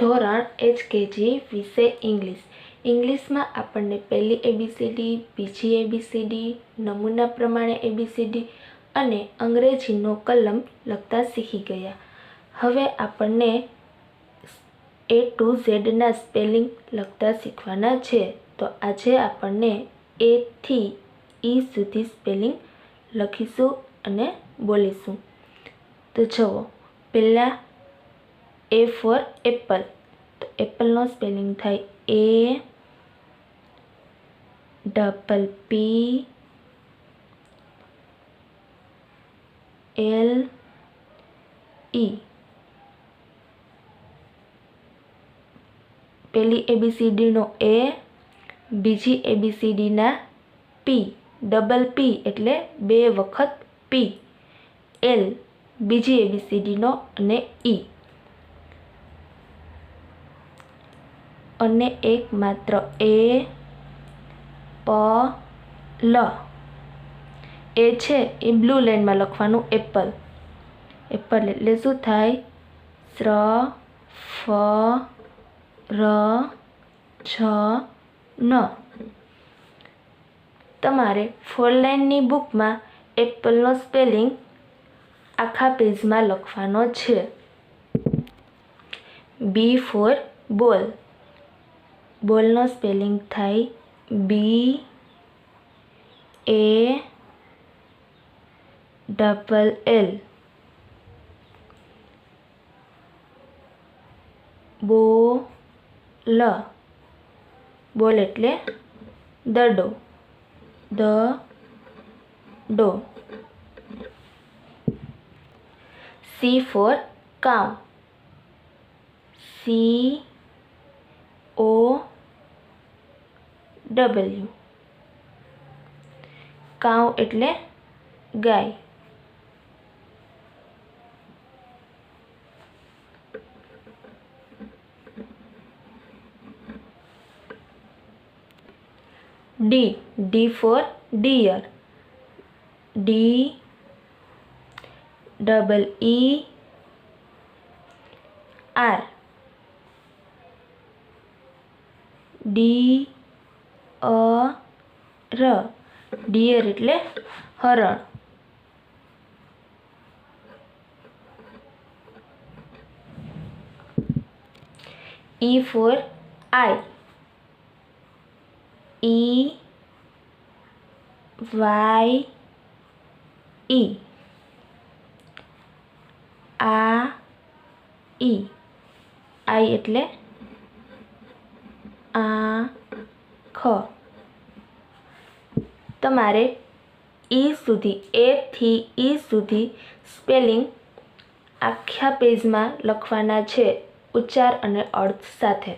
ધોરણ એચકેજી વિષય ઇંગ્લિશ. ઇંગ્લિશમાં આપણને પહેલી એબીસીડી બીજી એબીસીડી નમૂના પ્રમાણે એબીસીડી અને અંગ્રેજીનો કલમ લખતા શીખી ગયા. હવે આપણને એ ટુ ઝેડના સ્પેલિંગ લખતા શીખવાના છે. તો આજે આપણને એથી ઈ સુધી સ્પેલિંગ લખીશું અને બોલીશું. તો જુઓ, પહેલાં એ ફોર એપલ તો એપલનો સ્પેલિંગ થાય એ ડબલ પી એલ ઈ પહેલી એબીસીડીનો એ બીજી એબીસીડીના પી ડબલ પી એટલે બે વખત પી એલ બીજી એબીસીડીનો અને ઈ અને એક માત્ર એ પ લ. એ છે એ બ્લુ લાઇનમાં લખવાનું એપલ. એપલ એટલે શું થાય? શ્ર ફ, ર, છ, ન. તમારે ફોર લાઇનની બુકમાં એપલનો સ્પેલિંગ આખા પેજમાં લખવાનો છે. બી ફોર બોલ બોલનો સ્પેલિંગ થાય બી એ ડબલ એલ. બો લ બોલ એટલે દડો. દ ડો C for cow. C O W cow એટલે ગાય. D D for deer D double E R D અ, ર. ડિયર એટલે હરણ. E four I E Y ઈ આ ઈ આઈ એટલે આ ખ. તમારે ઈ સુધી એથી ઈ સુધી સ્પેલિંગ આખા પેજમાં લખવાના છે. ઉચ્ચાર અને અર્થ સાથે.